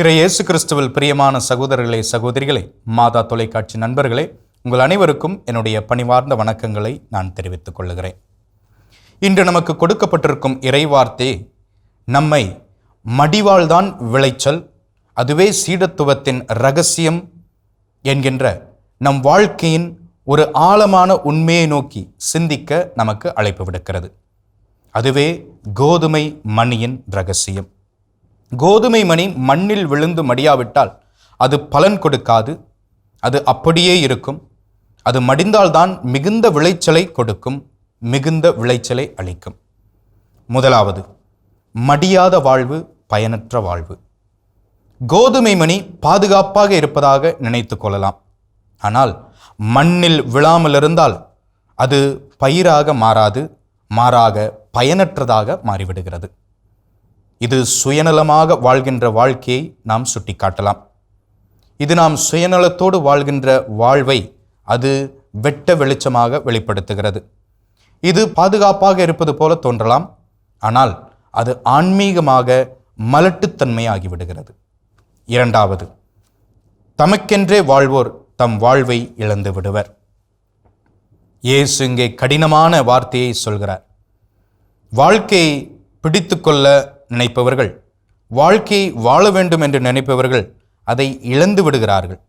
இறை இயேசு கிறிஸ்துவில் பிரியமான சகோதரர்களே சகோதரிகளே மாதா தொலைக்காட்சி நண்பர்களே உங்கள் அனைவருக்கும் என்னுடைய பணிவார்ந்த வணக்கங்களை நான் தெரிவித்துக் கொள்கிறேன் இன்று நமக்கு கொடுக்கப்பட்டிருக்கும் இறைவார்த்தை நம்மை மடிவாள்தான் விளைச்சல் அதுவே சீடத்துவத்தின் ரகசியம் என்கின்ற நம் வாழ்க்கையின் ஒரு ஆழமான உண்மையை நோக்கி சிந்திக்க நமக்கு அழைப்பு விடுக்கிறது. அதுவே கோதுமை மணியின் ரகசியம். கோதுமை மணி மண்ணில் விழுந்து மடியாவிட்டால் அது பலன் கொடுக்காது அது அப்படியே இருக்கும். அது மடிந்தால்தான் மிகுந்த விளைச்சலை கொடுக்கும் மிகுந்த விளைச்சலை அளிக்கும். முதலாவது மடியாத வாழ்வு பயனற்ற வாழ்வு. கோதுமை மணி பாதுகாப்பாக இருப்பதாக நினைத்து கொள்ளலாம். ஆனால் மண்ணில் விழாமல் இருந்தால் அது பயிராக மாறாது மாறாக பயனற்றதாக மாறிவிடுகிறது. இது சுயநலமாக வாழ்கின்ற வாழ்க்கையை நாம் சுட்டிக்காட்டலாம். இது நாம் சுயநலத்தோடு வாழ்கின்ற வாழ்வை அது வெட்ட வெளிச்சமாக வெளிப்படுத்துகிறது. இது பாதுகாப்பாக இருப்பது போல தோன்றலாம். ஆனால் அது ஆன்மீகமாக மலட்டுத்தன்மையாகிவிடுகிறது இரண்டாவது தமக்கென்றே வாழ்வோர் தம் வாழ்வை இழந்து விடுவர். இயேசு இங்கே கடினமான வார்த்தையை சொல்கிறார். வாழ்க்கையை பிடித்துக்கொள்ள நினைப்பவர்கள் வாழ்க்கையை வாழ வேண்டும் என்று நினைப்பவர்கள் அதை இழந்து விடுகிறார்கள்.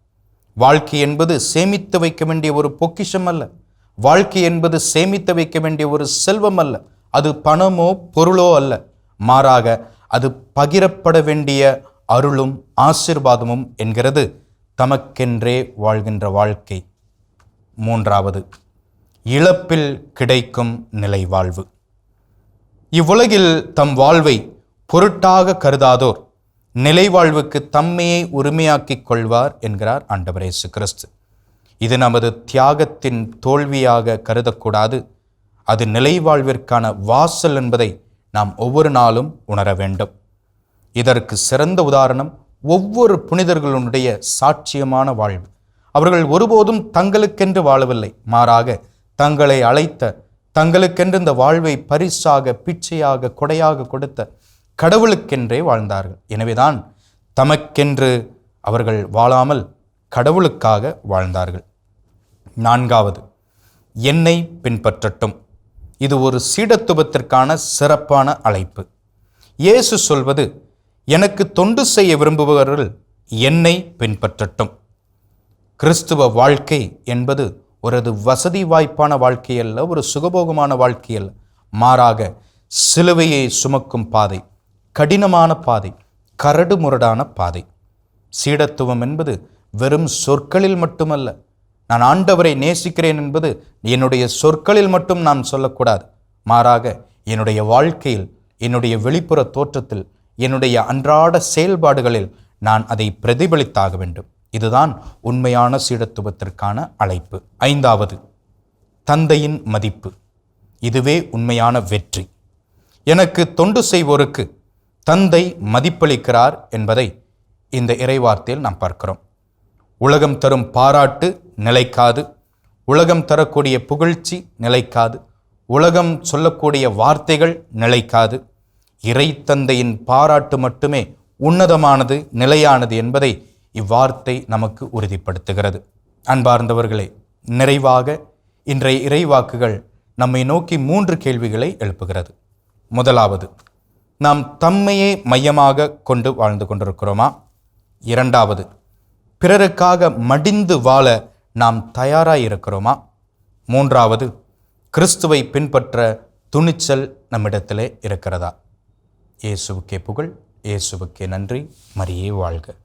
வாழ்க்கை என்பது சேமித்து வைக்க வேண்டிய ஒரு பொக்கிஷம் அல்ல. வாழ்க்கை என்பது சேமித்து வைக்க வேண்டிய ஒரு செல்வம் அல்ல. அது பணமோ பொருளோ அல்ல. மாறாக அது பகிரப்பட வேண்டிய அருளும் ஆசிர்வாதமும் என்கிறது தமக்கென்றே வாழ்கின்ற வாழ்க்கை. மூன்றாவது இழப்பில் கிடைக்கும் நிலை வாழ்வு இவ்வுலகில் தம் வாழ்வை பொருட்டாக கருதாதோர் நிலைவாழ்வுக்கு தம்மையை உரிமையாக்கிக் கொள்வார் என்கிறார் ஆண்டவர் கிறிஸ்து. இது நமது தியாகத்தின் தோல்வியாக கருதக்கூடாது. அது நிலை வாழ்விற்கான வாசல் என்பதை நாம் ஒவ்வொரு நாளும் உணர வேண்டும். இதற்கு சிறந்த உதாரணம் ஒவ்வொரு புனிதர்களுடைய சாட்சியமான வாழ்வு. அவர்கள் ஒருபோதும் தங்களுக்கென்று வாழவில்லை. மாறாக தங்களை அழைத்த தங்களுக்கென்று இந்த வாழ்வை பரிசாக பிச்சையாக கொடையாக கொடுத்த கடவுளுக்கென்றே வாழ்ந்தார்கள். எனவேதான் தமக்கென்று அவர்கள் வாழாமல் கடவுளுக்காக வாழ்ந்தார்கள். நான்காவது என்னை பின்பற்றட்டும். இது ஒரு சீடத்துவத்திற்கான சிறப்பான அழைப்பு. இயேசு சொல்வது எனக்கு தொண்டு செய்ய விரும்புபவர்கள் என்னை பின்பற்றட்டும். கிறிஸ்துவ வாழ்க்கை என்பது ஒரு வசதி வாய்ப்பான வாழ்க்கை அல்ல ஒரு சுகபோகமான வாழ்க்கை அல்ல மாறாக சிலுவையை சுமக்கும் பாதை. கடினமான பாதை கரடு முரடான பாதை. சீடத்துவம் என்பது வெறும் சொற்களில் மட்டுமல்ல. நான் ஆண்டவரை நேசிக்கிறேன் என்பது என்னுடைய சொற்களில் மட்டும் நான் சொல்லக்கூடாது. மாறாக என்னுடைய வாழ்க்கையில் என்னுடைய வெளிப்புற தோற்றத்தில் என்னுடைய அன்றாட செயல்பாடுகளில் நான் அதை பிரதிபலித்தாக வேண்டும். இதுதான் உண்மையான சீடத்துவத்திற்கான அழைப்பு. ஐந்தாவது தந்தையின் மதிப்பு. இதுவே உண்மையான வெற்றி. எனக்கு தொண்டு செய்வோருக்கு தந்தை மதிப்பளிக்கிறார் என்பதை இந்த இறைவார்த்தையில் நாம் பார்க்கிறோம். உலகம் தரும் பாராட்டு நிலைக்காது. உலகம் தரக்கூடிய புகழ்ச்சி நிலைக்காது. உலகம் சொல்லக்கூடிய வார்த்தைகள் நிலைக்காது. இறைத்தந்தையின் பாராட்டு மட்டுமே உன்னதமானது நிலையானது என்பதை இவ்வார்த்தை நமக்கு உறுதிப்படுத்துகிறது. அன்பார்ந்தவர்களே நிறைவாக இன்றைய இறைவாக்குகள் நம்மை நோக்கி மூன்று கேள்விகளை எழுப்புகிறது. முதலாவது நாம் தம்மையே மையமாக கொண்டு வாழ்ந்து கொண்டிருக்கிறோமா? இரண்டாவது பிறருக்காக மடிந்து வாழ நாம் தயாராக இருக்கிறோமா? மூன்றாவது கிறிஸ்துவை பின்பற்ற துணிச்சல் நம்மிடத்திலே இருக்கிறதா? இயேசுவுக்கே புகழ் இயேசுவுக்கே நன்றி. மரியே வாழ்க.